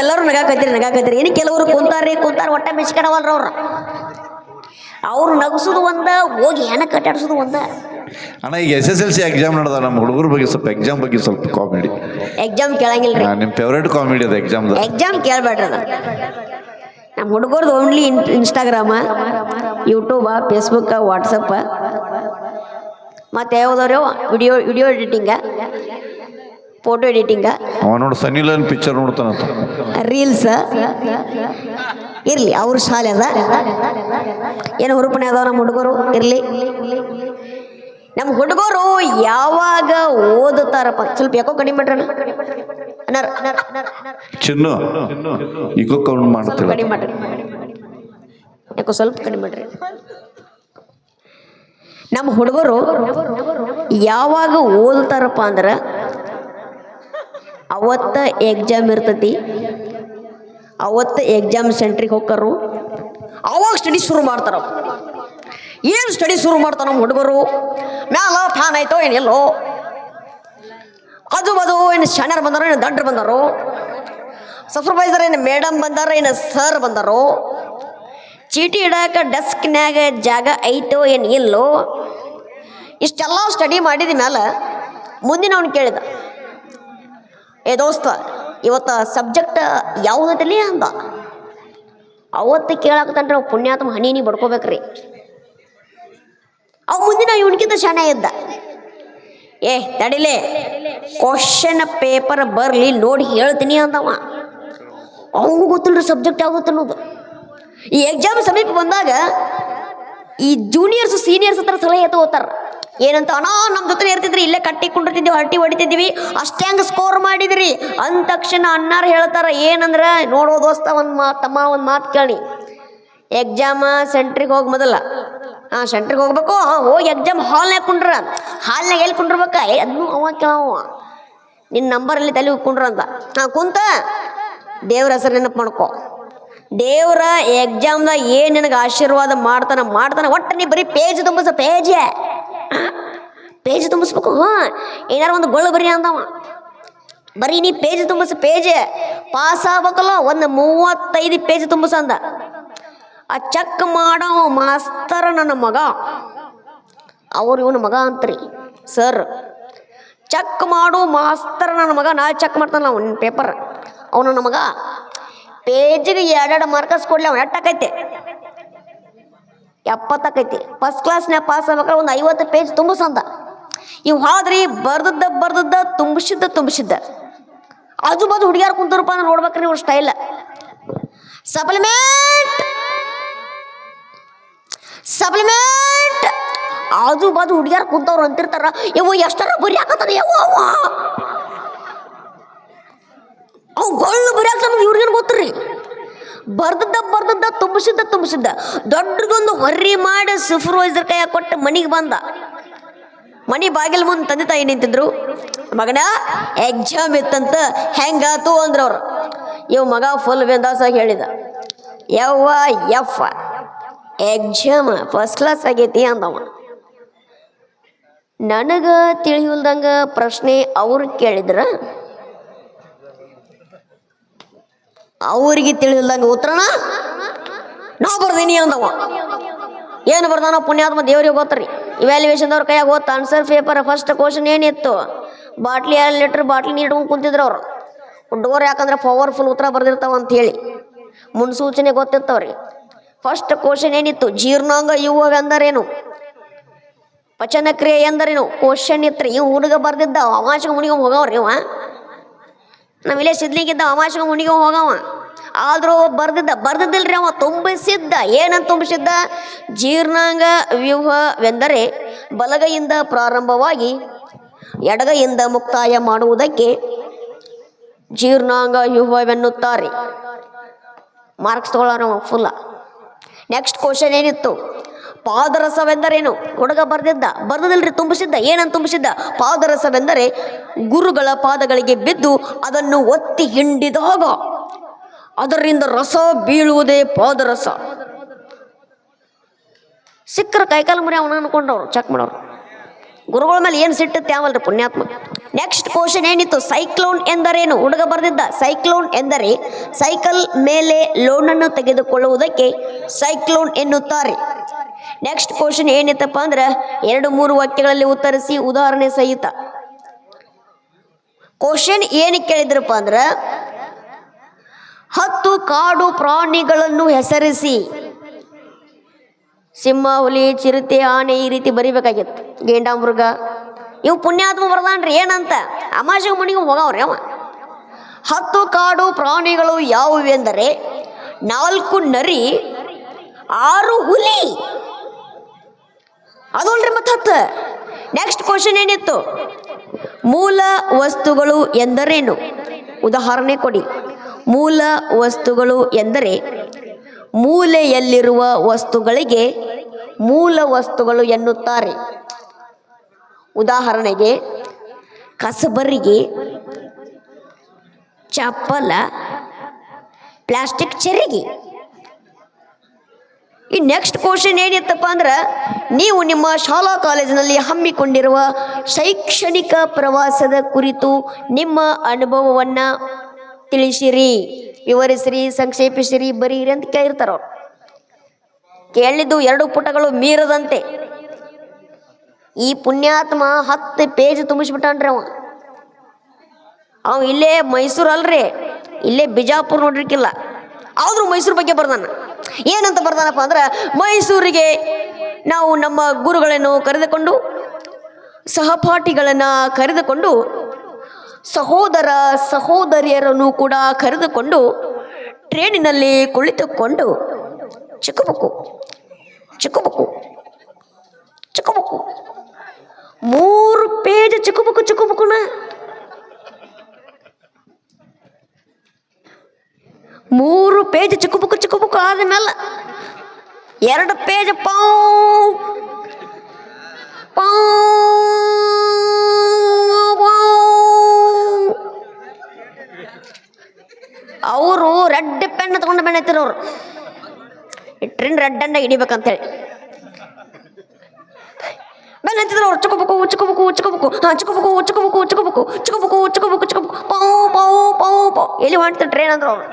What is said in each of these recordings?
ಎಲ್ಲರೂ ನಗಾಕತ್ತೀರಿ ನಗಾಕತ್ತೀರಿ. ಇನ್ನು ಕೆಲವರು ಕುಂತಾರ್ರಿ ಕುಂತಾರ ಒಟ್ಟ ಮೆಚ್ಕೊಡವಲ್ರ ಅವ್ರು. ಅವ್ರು ನಗಸುದು ಒಂದ ಹೋಗಿ ಹೆಣ ಕಟ್ಟಾಡ್ಸೋದು ಒಂದ? ಅಣ್ಣ ಈಗ S S L C exam ನಡೆದ ನಮ್ಮ ಹುಡುಗರ ಬಗ್ಗೆ ಸ್ವಲ್ಪ ಎಕ್ಸಾಮ್ ಬಗ್ಗೆ ಸ್ವಲ್ಪ ಕಾಮಿಡಿ ಎಕ್ಸಾಮ್ ಕೇಳಂಗಿಲ್ಲ ರೀ ನಿಮ್ಮ ಫೇವ್ರೇಟ್ ಕಾಮಿಡಿ ಅದು ಎಕ್ಸಾಮ್ದು ಎಕ್ಸಾಮ್ ಕೇಳ್ಬೇಡ್ರಿ ಅದ ನಮ್ಮ ಹುಡುಗರ್ದು only in Instagram YouTube Facebook WhatsApp ಮತ್ತು ಯಾವ್ದಾರು ವಿಡಿಯೋ ವಿಡಿಯೋ ಎಡಿಟಿಂಗ ಫೋಟೋ ಎಡಿಟಿಂಗ ಅವ ನೋಡು ಸನ್ನಿಲನ್ ಪಿಕ್ಚರ್ ನೋಡ್ತಾನಂತ ರೀಲ್ಸ್ ಇರಲಿ ಅವ್ರ ಶಾಲೆ ಅದ. ಏನು ಹುರುಪಣೆ ಅದಾವ ನಮ್ಮ ಹುಡುಗರು? ಇರಲಿ. ನಮ್ಮ ಹುಡುಗರು ಯಾವಾಗ ಓದುತ್ತಾರಪ್ಪ? ಸ್ವಲ್ಪ ಯಾಕೋ ಕಡಿಮೆ ಮಾಡ್ರಣ ಅನ್ನಾರ ಚಿನ್ನು ಈಗ ಕೌಂಟ್ ಮಾಡ್ತಿಲ್ಲ ಕಡಿಮೆ ಮಾಡ್ರಿ. ಯಾಕೋ ಸ್ವಲ್ಪ ಕಡಿಮೆ ಮಾಡ್ರಿ. ನಮ್ಮ ಹುಡುಗರು ಯಾವಾಗ ಓದುತ್ತಾರಪ್ಪ ಅಂದ್ರೆ ಅವತ್ತ ಎಕ್ಸಾಮ್ ಇರ್ತತಿ. ಅವತ್ತ ಎಕ್ಸಾಮ್ ಸೆಂಟ್ರಿಗೆ ಹೋಗ್ಕರು. ಅವಾಗ ಸ್ಟಡಿ ಶುರು ಮಾಡ್ತಾರ ಏನು ಸ್ಟಡಿ ಶುರು ಮಾಡ್ತಾರ ನಮ್ಮ ಹುಡುಗರು? ಮ್ಯಾಲ ಫ್ಯಾನ್ ಆಯ್ತೋ ಏನಿಲ್ಲೋ ಅದು ಬದು ಏನು ಶಾಣ್ಯರು ಬಂದಾರೋ ಏನು ದಂಡ್ರು ಬಂದಾರೋ? ಸೂಪರ್ವೈಸರ್ ಏನು ಮೇಡಮ್ ಬಂದಾರ ಏನು ಸರ್ ಬಂದಾರೋ? ಚೀಟಿ ಇಡಾಕ ಡೆಸ್ಕ್ನ್ಯಾಗ ಜಾಗ ಐತೋ ಏನು ಇಲ್ಲೋ? ಇಷ್ಟೆಲ್ಲ ಸ್ಟಡಿ ಮಾಡಿದ ಮೇಲೆ ಮುಂದಿನ ಅವ್ನು ಕೇಳಿದ ಏ ದೋಸ್ತ, ಇವತ್ತು ಸಬ್ಜೆಕ್ಟ್ ಯಾವುದೈತಲಿ ಅಂದ? ಅವತ್ತು ಕೇಳಾಕತ್ತಂದ್ರೆ ನಾವು ಪುಣ್ಯಾತ್ಮ ಹನಿನಿ ಬಡ್ಕೋಬೇಕ್ರಿ. ಅವ ಮುಂದಿನ ಇವನ್ಕಿಂತ ಶಾಣೆ ಇದ್ದ. ಏ, ತಡಿಲೆ ಕ್ವಶನ್ ಪೇಪರ್ ಬರಲಿ ನೋಡಿ ಹೇಳ್ತೀನಿ ಅಂದವ. ಅವನು ಗೊತ್ತಿಲ್ಲ ಸಬ್ಜೆಕ್ಟ್ ಯಾವ್ದು ಅನ್ನೋದು. ಈ ಎಕ್ಸಾಮ್ ಸಮೀಪ ಬಂದಾಗ ಈ ಜೂನಿಯರ್ಸ್ ಸೀನಿಯರ್ಸ್ ಹತ್ರ ಸಲಹೆ ತಗೋತಾರ ಏನಂತ ಅನೋ ನಮ್ಮ ಜೊತೆ ಇರ್ತಿದ್ರಿ, ಇಲ್ಲೇ ಕಟ್ಟಿ ಕುಂಡಿರ್ತಿದ್ವಿ ಹಟ್ಟಿ ಹೊಡಿತಿದ್ವಿ, ಅಷ್ಟೇ ಹಂಗೆ ಸ್ಕೋರ್ ಮಾಡಿದ್ರಿ. ಅಂದ ತಕ್ಷಣ ಅಣ್ಣಾರು ಹೇಳ್ತಾರ, ಏನಂದ್ರೆ, ನೋಡೋ ದೋಸ್ತ, ಒಂದು ಮಾತು, ತಮ್ಮ ಒಂದು ಮಾತು ಕೇಳಿ. ಎಕ್ಸಾಮ ಸೆಂಟ್ರಿಗೆ ಹೋಗಿ ಮೊದಲ. ಹಾಂ ಸೆಂಟ್ರಿಗೆ ಹೋಗ್ಬೇಕು, ಹಾಂ, ಹೋಗಿ ಎಕ್ಸಾಮ್ ಹಾಲ್ನಾಗ ಕುಂಡ್ರ. ಹಾಲ್ನಾಗ ಎಲ್ಲಿ ಕುಂಡ್ರಬೇಕ? ಅದನ್ನು ಅವ ಕೇಳವ ನಿನ್ನ ನಂಬರಲ್ಲಿ ತಲೆ ಕುಂಡ್ರ ಅಂತ. ಹಾಂ, ಕುಂತ, ದೇವ್ರ ಹೆಸರು ನೆನಪು ಮಾಡ್ಕೊ. ದೇವ್ರ ಎಕ್ಸಾಮ್ದಾಗ ಏನು ನಿನಗೆ ಆಶೀರ್ವಾದ ಮಾಡ್ತಾನೆ ಮಾಡ್ತಾನೆ, ಒಟ್ಟು ನೀ ಬರೀ ಪೇಜ್ ತುಂಬಿಸ ಪೇಜ್ ಪೇಜ್ ತುಂಬಿಸ್ಬೇಕು ಏನಾರ ಒಂದು ಗೊಳ್ಳು ಬರೀ ಅಂದವ. ಬರೀ ನೀ ಪೇಜ್ ತುಂಬಿಸ್, ಪೇಜ್. ಪಾಸ್ ಆಗ್ಬೇಕಲ್ಲ, ಒಂದು ಮೂವತ್ತೈದು ಪೇಜ್ ತುಂಬಿಸ ಅಂದ. ಆ ಚೆಕ್ ಮಾಡೋ ಮಾಸ್ತರ ನನ್ನ ಮಗ. ಅವ್ರು ಇವನ ಮಗ ಅಂತ್ರಿ. ಸರ್, ಚೆಕ್ ಮಾಡು ಮಾಸ್ತರ ನನ್ನ ಮಗ, ನಾ ಚೆಕ್ ಮಾಡ್ತಾನಲ್ಲ ಅವನ ಪೇಪರ್. ಅವನು ನನ್ನ ಮಗ. ಪೇಜಿಗೆ ಎರಡೆರಡು ಮಾರ್ಕಸ್ ಕೊಡ್ಲಿ, ಅವನು ಎಟ್ಟಾಕೈತೆ ಎಪ್ಪತ್ತಕ್ಕೈತಿ. ಫಸ್ಟ್ ಕ್ಲಾಸ್ನ್ಯಾಗ ಪಾಸ್ ಆಗ್ಬೇಕಾದ್ರೆ ಒಂದು ಐವತ್ತು ಪೇಜ್ ತುಂಬಿಸಂದ. ಇವು ಹೋದ್ರಿ ಬರ್ದದ್ದ ಬರ್ದದ್ದ ತುಂಬಿಸಿದ್ದ ತುಂಬಿಸಿದ್ದ. ಆಜು ಬಾಜು ಹುಡುಗಿಯಾರು ಕುಂತರಪ್ಪ ಅಂದ್ರೆ ನೋಡ್ಬೇಕ್ರಿ ಇವ್ರ ಸ್ಟೈಲ್ ಸಪ್ಲಿಮೆಂಟ್ ಸಪ್ಲಿಮೆಂಟ್ ಆಜು ಬಾಜು ಹುಡುಗಿಯಾರು ಕುಂತವ್ರು ಅಂತಿರ್ತಾರ, ಇವು ಎಷ್ಟರ ಬರಿ ಹಾಕತ್ತಾರ ಅವ್ವ. ಅವು ಗೊಳ್ಳು ಬರಿ ಹಾಕ್ತಾರ, ಇವ್ರಿಗೇನು ಬರ್ದದ್ದ ಬರ್ದದ್ದ ತುಂಬಿಸಿದ್ದ ತುಂಬಿಸಿದ್ದ. ದೊಡ್ಡಗೊಂದು ಹೊರ್ರಿ ಮಾಡಿ ಸೂಪರ್ವೈಸರ್ ಕೈಯಾಗ ಕೊಟ್ಟು ಮನೆಗೆ ಬಂದ. ಮನಿ ಬಾಗಿಲು ಮುಂದೆ ತಂದೆ ತಾಯಿ ನಿಂತಿದ್ರು. ಮಗನ ಎಕ್ಸಾಮ್ ಇತ್ತಂತ ಹೆಂಗಾತು ಅಂದ್ರೆ ಅವ್ರು ಇವ್ ಮಗ ಫುಲ್ ಬೆಂದಾಸಾಗಿ ಹೇಳಿದ. ಯವ್ವ ಎಫ್ ಎಕ್ಸಾಮ್ ಫಸ್ಟ್ ಕ್ಲಾಸ್ ಆಗೈತಿ ಅಂದವ. ನನಗ ತಿಳಿಯುಲ್ದಂಗ ಪ್ರಶ್ನೆ ಅವ್ರು ಕೇಳಿದ್ರ. ಅವ್ರಿಗೆ ತಿಳಿಲ್ದಂಗ ಉತ್ತರನ ನಾ ಬರ್ದೀನಿ ಅಂದವ. ಏನು ಬರ್ದಾನ ಪುಣ್ಯಾತ್ಮ ದೇವ್ರಿಗೆ ಗೊತ್ತ್ರಿ. ಇವ್ಯಾಲ್ಯೂಯೇಷನ್ದವ್ರ ಕೈಯಾಗ ಗೊತ್ತ ಆನ್ಸರ್ ಪೇಪರ್ ಫಸ್ಟ್ ಕ್ವಶನ್ ಏನಿತ್ತು? ಬಾಟ್ಲಿ ಎರಡು ಲೀಟ್ರ್ ಬಾಟ್ಲಿ ನೀರು ಇಟ್ಕೊಂಡು ಕುಂತಿದ್ರು ಅವ್ರು. ಹುಡುಗರು ಯಾಕಂದ್ರೆ ಪವರ್ಫುಲ್ ಉತ್ತರ ಬರ್ದಿರ್ತಾವ ಅಂತ ಹೇಳಿ. ಮುನ್ಸೂಚನೆ ಗೊತ್ತಿರ್ತವ್ರಿ ಫಸ್ಟ್ ಕ್ವಶನ್ ಏನಿತ್ತು? ಜೀರ್ಣಾಂಗ ಎಂದರೇನು? ಪಚನ ಕ್ರಿಯೆ ಎಂದರೇನು? ಕ್ವಶನ್ ಇತ್ತು ಇವ್ ಹುಡುಗ ಬರ್ದಿದ್ದ ಅಮಾಶಕ ಮುನಿಗೆ ಹೋಗವ್ರಿ ಇವ. ನಮ್ಮಿಲ್ಲೇ ಸಿದ್ಲಿಗಿದ್ದ ಅಮಾಶಕ ಮುನಿಗೆ ಹೋಗವ. ಆದ್ರೂ ಬರ್ದಿದ್ದ, ಬರ್ದಿದ್ದಿಲ್ರಿ ಅವ, ತುಂಬಿಸಿದ್ದ. ಏನಂತ ತುಂಬಿಸಿದ್ದ? ಜೀರ್ಣಾಂಗ ವ್ಯೂಹವೆಂದರೆ ಬಲಗೈಯಿಂದ ಪ್ರಾರಂಭವಾಗಿ ಎಡಗೈಯಿಂದ ಮುಕ್ತಾಯ ಮಾಡುವುದಕ್ಕೆ ಜೀರ್ಣಾಂಗ ವ್ಯೂಹವೆನ್ನುತ್ತಾರೆ. ಮಾರ್ಕ್ಸ್ ತಗೊಳ್ಳೋಣ ಫುಲ್ಲ ನೆಕ್ಸ್ಟ್ ಕ್ವಶನ್ ಏನಿತ್ತು? ಪಾದರಸವೆಂದರೇನು? ಹುಡುಗ ಬರ್ದಿದ್ದ, ಬರ್ದದಲ್ರಿ, ತುಂಬಿಸಿದ್ದ, ಏನಂತ ತುಂಬಿಸಿದ್ದ? ಪಾದರಸವೆಂದರೆ ಗುರುಗಳ ಪಾದಗಳಿಗೆ ಬಿದ್ದು ಅದನ್ನು ಒತ್ತಿ ಹಿಂಡಿದಾಗ ಅದರಿಂದ ರಸ ಬೀಳುವುದೇ ಪಾದರಸ. ಸಿಕ್ಕರ ಕೈಕಾಲು ಮುರಿ ಅವನ ಅನ್ಕೊಂಡವ್ರು ಚೆಕ್ ಮಾಡೋರು. ಗುರುಗಳ ಮೇಲೆ ಏನು ಸಿಟ್ಟತ್ತೆ ಯಾವಲ್ರಿ ಪುಣ್ಯಾತ್ಮ? ನೆಕ್ಸ್ಟ್ ಕ್ವಶನ್ ಏನಿತ್ತು? ಸೈಕ್ಲೋನ್ ಎಂದರೇನು? ಹುಡುಗ ಬರೆದಿದ್ದ ಸೈಕ್ಲೋನ್ ಎಂದರೆ ಸೈಕಲ್ ಮೇಲೆ ಲೋನನ್ನು ತೆಗೆದುಕೊಳ್ಳುವುದಕ್ಕೆ ಸೈಕ್ಲೋನ್ ಎನ್ನುತ್ತಾರೆ. ನೆಕ್ಸ್ಟ್ ಕ್ವಶನ್ ಏನಿತ್ತಪ್ಪ ಅಂದ್ರೆ ಎರಡು ಮೂರು ವಾಕ್ಯಗಳಲ್ಲಿ ಉತ್ತರಿಸಿ ಉದಾಹರಣೆ ಸಹಿತ. ಕ್ವಶನ್ ಏನಕ್ಕೆ ಕೇಳಿದ್ರಪ್ಪ ಅಂದ್ರೆ, ಹತ್ತು ಕಾಡು ಪ್ರಾಣಿಗಳನ್ನು ಹೆಸರಿಸಿ. ಸಿಂಹ, ಹುಲಿ, ಚಿರತೆ, ಆನೆ ಈ ರೀತಿ ಬರಿಬೇಕಾಗಿತ್ತು. ಗೇಂಡಾಮೃಗ, ಇವು ಪುಣ್ಯಾತ್ಮ ಬರ್ದಾನ್ರಿ ಏನಂತ? ಅಮಾಶಿಗ ಮಣಿಗೆ ಹೋಗವ್ರಿ ಅವ. ಹತ್ತು ಕಾಡು ಪ್ರಾಣಿಗಳು ಯಾವುವೆಂದರೆ ನಾಲ್ಕು ನರಿ, ಆರು ಹುಲಿ ಅದಲ್ರಿ ಮತ್ತೆ ಹತ್ತು. ನೆಕ್ಸ್ಟ್ ಕ್ವಶನ್ ಏನಿತ್ತು? ಮೂಲ ವಸ್ತುಗಳು ಎಂದರೇನು? ಉದಾಹರಣೆ ಕೊಡಿ. ಮೂಲ ವಸ್ತುಗಳು ಎಂದರೆ ಮೂಲೆಯಲ್ಲಿರುವ ವಸ್ತುಗಳಿಗೆ ಮೂಲ ವಸ್ತುಗಳು ಎನ್ನುತ್ತಾರೆ. ಉದಾಹರಣೆಗೆ ಕಸಬರಿಗೆ ಚಪ್ಪಲ, ಪ್ಲಾಸ್ಟಿಕ್ ಚೆರಿಗೆ. ಈ ನೆಕ್ಸ್ಟ್ ಕ್ವಶನ್ ಏನಿತ್ತಪ್ಪ ಅಂದ್ರೆ, ನೀವು ನಿಮ್ಮ ಶಾಲಾ ಕಾಲೇಜಿನಲ್ಲಿ ಹಮ್ಮಿಕೊಂಡಿರುವ ಶೈಕ್ಷಣಿಕ ಪ್ರವಾಸದ ಕುರಿತು ನಿಮ್ಮ ಅನುಭವವನ್ನು ತಿಳಿಸಿರಿ. ವಿವರಿಸಿರಿ, ಸಂಕ್ಷೇಪಿಸಿರಿ, ಬರೀರಿ ಅಂತ ಕೇಳಿರ್ತಾರ ಅವ್ರು. ಕೇಳಿದ್ದು ಎರಡು ಪುಟಗಳು ಮೀರದಂತೆ. ಈ ಪುಣ್ಯಾತ್ಮ ಹತ್ತು ಪೇಜ್ ತುಂಬಿಸ್ಬಿಟ್ಟಾನ್ರಿ ಅವ. ಅವ ಇಲ್ಲೇ ಮೈಸೂರು ಅಲ್ರಿ ಇಲ್ಲೇ ಬಿಜಾಪುರ್ ನೋಡಿರ್ಕಿಲ್ಲ. ಆದ್ರೂ ಮೈಸೂರು ಬಗ್ಗೆ ಬರ್ದಾನ. ಏನಂತ ಬರ್ತಾನಪ್ಪ ಅಂದ್ರೆ ಮೈಸೂರಿಗೆ ನಾವು ನಮ್ಮ ಗುರುಗಳನ್ನು ಕರೆದುಕೊಂಡು, ಸಹಪಾಠಿಗಳನ್ನು ಕರೆದುಕೊಂಡು, ಸಹೋದರ ಸಹೋದರಿಯರನ್ನು ಕೂಡ ಕರೆದುಕೊಂಡು ಟ್ರೇನಿನಲ್ಲಿ ಕುಳಿತುಕೊಂಡು, ಚಿಕ್ಕಬುಕ್ಕು ಚಿಕ್ಕಬುಕ್ಕು ಚಿಕ್ಕಬುಕ್ಕು. ಮೂರು ಪೇಜ್ ಚಿಕ್ಕಬುಕ್ಕು ಚಿಕ್ಕಬುಕ್ಕುನ ಮೂರು ಪೇಜ್ ಚಿಕ್ಕಬುಕ್ಕು ಚಿಕ್ಕಬುಕ್ಕು ಆದ್ಮೇಲೆ ಎರಡು ಪೇಜ್ ಪಾವ್ ಅವರು ರೆಡ್ ಪೆನ್ ತಗೊಂಡು ಬೆಣ್ಣೆತ್ತಿರ ಅವರು. ಟ್ರಿನ್ ರೆಡ್ ಅಂಡ ಹಿಡಿಬೇಕಂತೇಳಿ. ಬೆನ್ನ ಹತ್ತಿದ್ರು ಅವ್ರು. ಚಿಕ್ಕಬುಕ್ಕು ಚಿಕ್ಕಬುಕ್ಕು ಚಿಕ್ಕಬುಕ್ಕು ಹಾಂ ಚಿಕ್ಕಬುಕ್ಕು ಚಿಕ್ಕಬುಕ್ಕು ಚಿಕ್ಕಬುಕ್ಕು ಚಿಕ್ಕಬುಕ್ಕು ಚಿಕ್ಕಬುಕ್ಕು ಚಿಕ್ಕಬುಕ್ಕು ಪಾವು ಪಾವು ಪಾವು ಪಾವು ಎಲ್ಲಿ ಮಾಡ್ತಾರೆ ಟ್ರೈನ್ ಅಂದ್ರೆ ಅವ್ರು.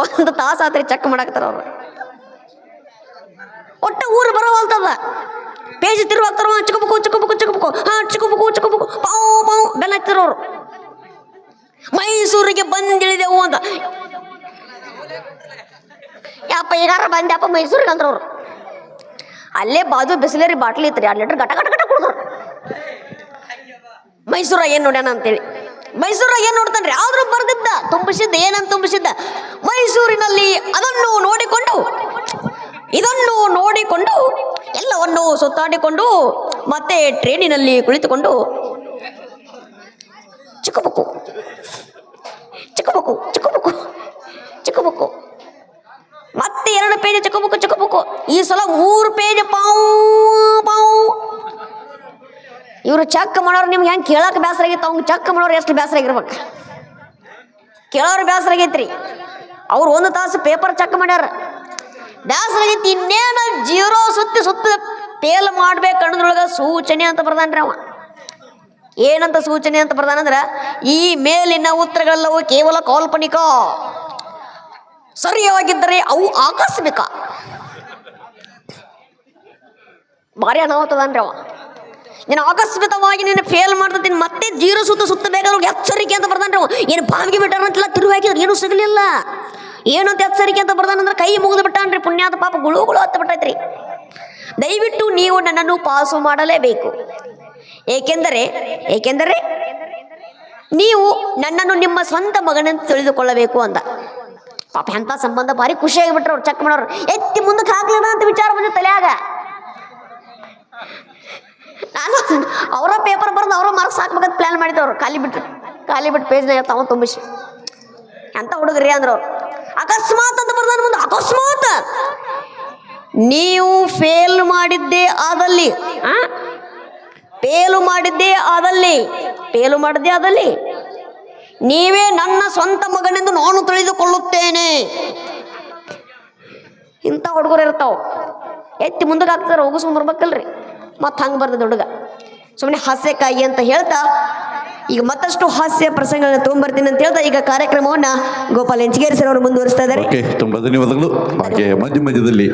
ಒಂದು ತಾಸು ಆತ್ರಿ ಚೆಕ್ ಮಾಡಾಕತ್ತಾರ ಅವ್ರು. ಒಟ್ಟು ಊರು ಬರೋವಲ್ತದ ಪೇಜ್ ತಿರುವಾಗ್ತಾರ ಚಿಕ್ಕಬೇಕು ಚಿಕ್ಕಬೇಕು ಚಿಕ್ಕಬೇಕು ಹಾ ಚಿಕ್ಕಬೇಕು ಚಿಕ್ಕಬುಕ್ಕು ಪಾವು ಪಾವು ಬೆಲ್ಲ ಹತ್ತಿರೋರು ಮೈಸೂರಿಗೆ ಬಂದಿಳಿದೆವು ಅಂತ. ಯಪ್ಪ, ಈಗಾರ ಬಂದ್ಯಪ್ಪ ಮೈಸೂರಿಗೆ ಅಂದ್ರವ್ರು ಅಲ್ಲೇ ಬಾಜು ಬಿಸಿಲೇರಿ ಬಾಟ್ಲಿ ಇತ್ತು ರೀ ಎರಡು ಲೀಟ್ರ್ ಗಟ ಗಟ ಗಟ ಕುಡಿದ್ರು. ಮೈಸೂರ ಏನು ನೋಡ್ಯಾನ ಅಂತೇಳಿ. ಮೈಸೂರಾಗ ಏನು ನೋಡ್ತಾನ್ರಿ? ಆದ್ರೂ ಬರ್ದಿದ್ದ, ತುಂಬಿಸಿದ್ದ, ಏನಂತ ತುಂಬಿಸಿದ್ದ. ಮೈಸೂರಿನಲ್ಲಿ ಅದನ್ನು ನೋಡಿಕೊಂಡು, ಇದನ್ನು ನೋಡಿಕೊಂಡು, ಎಲ್ಲವನ್ನು ಸುತ್ತಾಡಿಕೊಂಡು, ಮತ್ತೆ ಟ್ರೈನಿನಲ್ಲಿ ಕುಳಿತುಕೊಂಡು, ಚಿಕ್ಕಬುಕ್ಕು ಚಿಕ್ಕಬುಕ್ಕು ಚಿಕ್ಕಬುಕ್ಕು ಚಿಕ್ಕಬುಕ್ಕು. ಮತ್ತೆ ಎರಡು ಪೇಜ್ ಚಿಕ್ಕಬುಕ್ಕು ಚಿಕ್ಕಬುಕ್ಕು. ಈ ಸಲ ಮೂರು ಪೇಜ್ ಪಾವು ಇವರು ಚಕ್ ಮಾಡೋರು ನಿಮ್ಗೆ ಹೆಂಗೆ ಕೇಳಕ್ಕೆ ಬೇಸರ ಆಗಿತ್ತು ಅವ್ನು ಚೆಕ್ ಮಾಡೋರು ಎಷ್ಟು ಬೇಸರ ಆಗಿರ್ಬೇಕು. ಕೇಳೋರು ಬೇಸರ ಆಗೈತ್ರಿ. ಅವ್ರು ಒಂದು ತಾಸು ಪೇಪರ್ ಚೆಕ್ ಮಾಡ್ಯಾರ. ಬೇಸರ ಆಗೈತಿ, ಇನ್ನೇನು ಜೀರೋ ಸುತ್ತಿ ಸುತ್ತ ಪೇಲ್ ಮಾಡ್ಬೇಕು ಅನ್ನೋದ್ರೊಳಗೆ ಸೂಚನೆ ಅಂತ ಬರ್ದಾನ್ರಿ ಅವ. ಏನಂತ ಸೂಚನೆ ಅಂತ ಬರ್ದಾನಂದ್ರ ಈ ಮೇಲಿನ ಉತ್ತರಗಳೆಲ್ಲವೂ ಕೇವಲ ಕಾಲ್ಪನಿಕ. ಸರಿಯಾಗಿದ್ದರೆ ಅವು ಆಕಸ್ಮಿಕ. ಭಾರಿ ಅನಾಹುತದನ್ರಿ ಅವ. ನೀನು ಆಕಸ್ಮಿತವಾಗಿ ನೀನು ಫೇಲ್ ಮಾಡ್ತೀನಿ ಮತ್ತೆ ಜೀರೋ ಸುತ್ತ ಸುತ್ತ ಬೇಕಾದ್ರೆ ಎಚ್ಚರಿಕೆ ಅಂತ ಬರ್ತಾನೆ ಏನು ಬಾವಿಗೆ ಬಿಟ್ಟಾರಂತೆಲ್ಲ ತಿರುಗಿ ಹಾಕಿದ್ರು ಏನೂ ಸಿಗಲಿಲ್ಲ. ಏನಂತ ಎಚ್ಚರಿಕೆ ಅಂತ ಬರ್ದಾನಂದ್ರೆ ಕೈ ಮುಗಿದು ಬಿಟ್ಟಾನ್ರಿ, ಪುಣ್ಯಾದ ಪಾಪ ಗುಳು ಗುಳು ಹತ್ತ ಬಿಟ್ಟೈತ್ರಿ. ದಯವಿಟ್ಟು ನೀವು ನನ್ನನ್ನು ಪಾಸು ಮಾಡಲೇಬೇಕು. ಏಕೆಂದರೆ ಏಕೆಂದರೆ ನೀವು ನನ್ನನ್ನು ನಿಮ್ಮ ಸ್ವಂತ ಮಗನಂತ ತಿಳಿದುಕೊಳ್ಳಬೇಕು ಅಂದ. ಪಾಪ ಎಂಥ ಸಂಬಂಧ, ಭಾರಿ ಖುಷಿಯಾಗಿ ಬಿಟ್ರು ಅವ್ರು, ಚೆಕ್ ಮಾಡೋರು. ಎತ್ತಿ ಮುಂದಕ್ಕೆ ಹಾಕ್ಲಿಲ್ಲ ಅಂತ ವಿಚಾರ ಬಂದ ತಲೆಯಾಗ. ನಾನು ಅವರ ಪೇಪರ್ ಬರೆದು ಅವರ ಮಾರ್ಕ್ಸ್ ಹಾಕ್ಬೇಕಂತ ಪ್ಲ್ಯಾನ್ ಮಾಡಿದ್ದವ್ರು. ಖಾಲಿ ಬಿಟ್ಟರು ಖಾಲಿ ಬಿಟ್ಟು ಪೇಜ್ನ ತಾವು ತುಂಬಿಸಿ. ಎಂಥ ಹುಡುಗರಿ ಅಂದ್ರು. ಅಕಸ್ಮಾತ್ ಅಂತ ಬರ್ದಾನ ಮುಂದೆ, ಅಕಸ್ಮಾತ್! ನೀವು ಫೇಲ್ ಮಾಡಿದ್ದೇ ಆದಲ್ಲಿ ಪೇಲು ಮಾಡಿದ್ದೇ ಆದಲ್ಲಿ ಫೇಲು ಮಾಡಿದ್ದೇ ಆದಲ್ಲಿ, ನೀವೇ ನನ್ನ ಸ್ವಂತ ಮಗನೆಂದು ನಾನು ತಿಳಿದುಕೊಳ್ಳುತ್ತೇನೆ. ಇಂಥ ಹುಡುಗರು ಇರ್ತಾವ. ಎತ್ತಿ ಮುಂದಕ್ಕೆ ಹಾಕ್ತಾರೆ ಹೋಗಿಸ್ಕೊಂಡು ಬರ್ಬೇಕಲ್ರಿ. ಮತ್ತು ಹಂಗೆ ಬರ್ತದೆ ಹುಡುಗ. ಸುಮ್ಮನೆ ಹಾಸ್ಯಕ್ಕಾಗಿ ಅಂತ ಹೇಳ್ತಾ, ಈಗ ಮತ್ತಷ್ಟು ಹಾಸ್ಯ ಪ್ರಸಂಗಗಳನ್ನ ತಗೊಂಡ್ಬರ್ತೀನಿ ಅಂತ ಹೇಳ್ತಾ, ಈಗ ಕಾರ್ಯಕ್ರಮವನ್ನ ಗೋಪಾಲ್ ಎಂಚಗೇರಿ ಸರ್ ಅವರು ಮುಂದುವರಿಸ್ತಾ ಇದ್ದಾರೆ. ತುಂಬಾ ಧನ್ಯವಾದಗಳು. ಹಾಗೆ ಮಧ್ಯ ಮಧ್ಯದಲ್ಲಿ